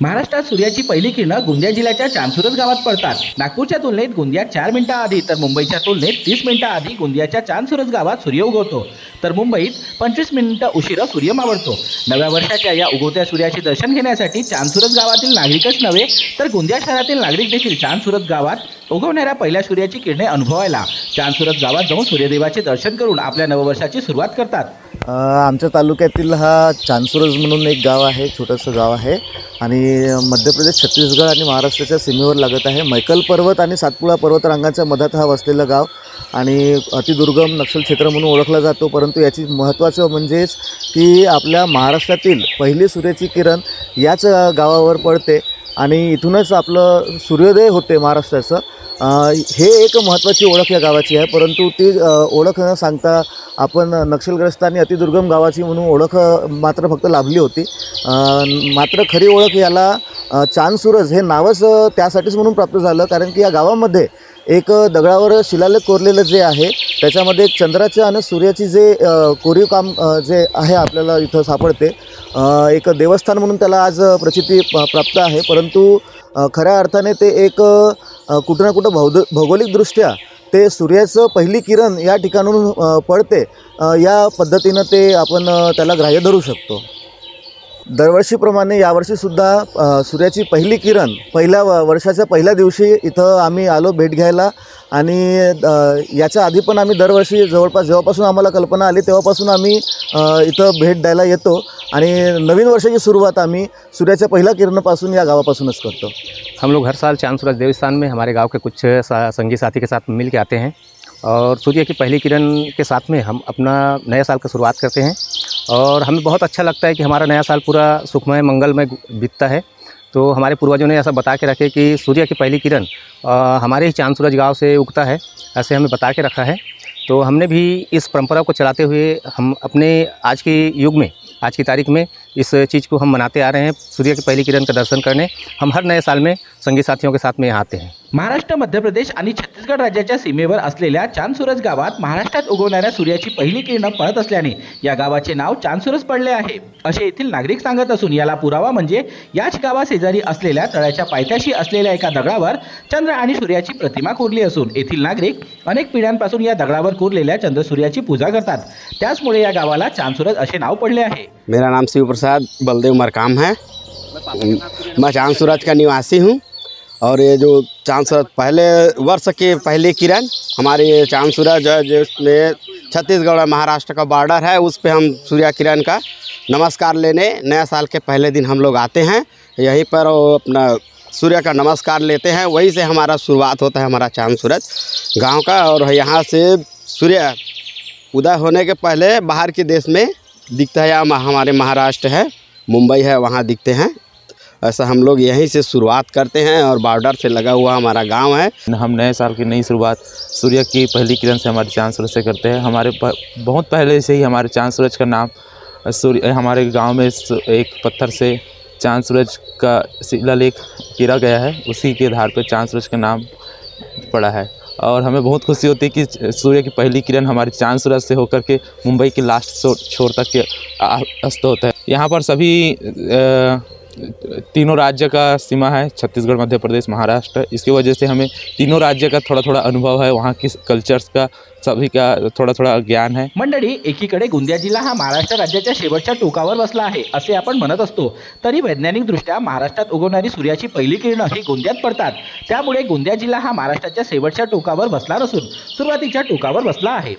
महाराष्ट्रात सूर्याची पहिली किरणं गोंदिया जिल्ह्याच्या चांदसुरज गावात पडतात. नागपूरच्या तुलनेत गोंदिया चार मिनिटं आधी तर मुंबईच्या तुलनेत तीस मिनिटं आधी गोंदियाच्या चांदसुरज गावात सूर्य उगवतो. तर मुंबईत पंचवीस मिनिटं उशिरा सूर्य मावळतो. नव्या वर्षाच्या या उगवत्या सूर्याचे दर्शन घेण्यासाठी चांदसुरज गावातील नागरिकच नव्हे तर गोंदिया शहरातील नागरिक देखील चांदसुरज गावात उगवणाऱ्या पहिल्या सूर्याची किरणे अनुभवायला चांदसुरज गावात जाऊन सूर्यदेवाचे दर्शन करून आपल्या नववर्षाची सुरुवात करतात. आमच्या तालुक्यातील हा चांसुरज म्हणून एक गाव आहे छोटंसं गाव आहे. आणि मध्य प्रदेश छत्तीसगड आणि महाराष्ट्राच्या सीमेवर लागत आहे. मैकल पर्वत आणि सातपुडा पर्वतरांगांच्या मधात हा वसलेला गाव. आणि अतिदुर्गम नक्षल क्षेत्र म्हणून ओळखला जातो. परंतु याची महत्त्वाचं म्हणजेच की आपल्या महाराष्ट्रातील पहिली सूर्याची किरण याच गावावर पडते. आणि इथूनच आपलं सूर्योदय होते महाराष्ट्राचं. हे एक महत्त्वाची ओळख या गावाची आहे परंतु ती ओळख न सांगता आपण नक्षलग्रस्त आणि अतिदुर्गम गावाची म्हणून ओळख मात्र फक्त लाभली होती. मात्र खरी ओळख याला अ, चांदसुरज हे नावच त्यासाठीच म्हणून प्राप्त झालं कारण की या गावामध्ये एक दगडावर शिलालेख कोरलेलं जे आहे त्याच्यामध्ये एक चंद्राच्या आणि सूर्याची जे कोरीव काम जे आहे आपल्याला इथं सापडते. एक देवस्थान म्हणून त्याला आज प्रचिती प- प्राप्त आहे परंतु खऱ्या अर्थाने ते एक कुठं ना कुठं भौद भौगोलिकदृष्ट्या ते सूर्याचं पहिली किरण या ठिकाणून पडते. या पद्धतीनं ते आपण त्याला ग्राह्य धरू शकतो. दरवर्षीप्रमाणे यावर्षीसुद्धा सूर्याची पहिली किरण पहिल्या व- वर्षाच्या पहिल्या दिवशी इथं आम्ही आलो भेट घ्यायला आणि याच्या आधी पण आम्ही दरवर्षी जवळपास जेव्हापासून आम्हाला कल्पना आली तेव्हापासून आम्ही इथं भेट द्यायला येतो. आणि नवीन वर्षाची सुरुवात आम्ही सूर्याच्या पहिल्या किरणापासून या गावापासूनच करतो. हम लोग हर साल चाँद, सूरज, देवस्थान में हमारे गाँव के कुछ संगी साथी के साथ मिल के आते हैं। और सूर्य की पहली किरण के साथ में हम अपना नया साल का शुरुआत करते हैं। और हमें बहुत अच्छा लगता है कि हमारा नया साल पूरा सुखमय, मंगलमय बीतता है। तो हमारे पूर्वजों ने ऐसा बता के रखे कि सूर्य की पहली किरण हमारे ही चाँद, सूरज गाँव से उगता है, ऐसे हमें बता के रखा है। तो हमने भी इस परंपरा को चलाते हुए हम अपने आज के युग में आज की तारीख में इस चीज़ को हम मनाते आ रहे हैं सूर्य की पहली किरण का दर्शन करने। हम हर नए साल में संगी साथियों के साथ में यहाँ आते हैं। महाराष्ट्र मध्य प्रदेश आणि छत्तीसगड राज्याच्या सीमेवर असलेल्या चांदसुरज गावात महाराष्ट्रात उगवणाऱ्या सूर्याची पहिली किरणं पडत असल्याने या गावाचे नाव चांदसुरज पडले आहे असे येथील नागरिक सांगत असून याला पुरावा म्हणजे याच गावाशेजारी असलेल्या तळ्याच्या पायथ्याशी असलेल्या एका दगडावर चंद्र आणि सूर्याची प्रतिमा कोरली असून येथील नागरिक अनेक पिढ्यांपासून या दगडावर कोरलेल्या चंद्र सूर्याची पूजा करतात. त्याचमुळे या गावाला चांदसुरज असे नाव पडले आहे. मेरा नाम शिव प्रसाद बलदेव मरकाम है। मैं चाँद सूरज का निवासी हूँ और ये जो चाँद सूरज पहले वर्ष के पहली किरण, हमारे ये चाँद सूरज है, जिसमें छत्तीसगढ़ और महाराष्ट्र का बॉर्डर है, उस पे हम सूर्य किरण का नमस्कार लेने, नया साल के पहले दिन हम लोग आते हैं। यहीं पर अपना सूर्य का नमस्कार लेते हैं, वहीं से हमारा शुरुआत होता है हमारा चाँद सूरज गाँव का। और यहाँ से सूर्य उदय होने के पहले बाहर के देश में दिखता है या हमारे महाराष्ट्र है, मुंबई है, वहाँ दिखते हैं। ऐसा हम लोग यहीं से शुरुआत करते हैं और बॉर्डर से लगा हुआ हमारा गाँव है। हम नए साल की नई शुरुआत सूर्य की पहली किरण से हमारे चाँद सूरज से करते हैं। हमारे प- बहुत पहले से ही हमारे चाँद सूरज का नाम, सूर्य, हमारे गाँव में एक पत्थर से चाँद सूरज का शिलालेख गिरा गया है। उसी के आधार पर चाँद सूरज का नाम पड़ा है। और हमें बहुत खुशी होती है कि सूर्य की पहली किरण हमारे चांद सूरज से होकर के मुंबई के लास्ट छोर तक के अस्त होता है। यहाँ पर सभी तीनों राज्य का सीमा है छत्तीसगढ़ मध्य प्रदेश महाराष्ट्र। इसकी वजह से हमें तीनों राज्य का थोड़ा थोड़ा अनुभव है वहाँ की कल्चर्स का सभी का थोड़ा थोड़ा ज्ञान है। मंडळी एकीकडे गोंदिया जिल्हा हा महाराष्ट्र राज्याच्या शेवटच्या टोकावर बसला आहे असे आपण म्हणत असतो. तरी वैज्ञानिकदृष्ट्या महाराष्ट्रात उगवणारी सूर्याची पहिली किरणं ही गोंदियात पडतात. त्यामुळे गोंदिया जिल्हा हा महाराष्ट्राच्या शेवटच्या टोकावर बसला नसून सुरुवातीच्या टोकावर बसला आहे.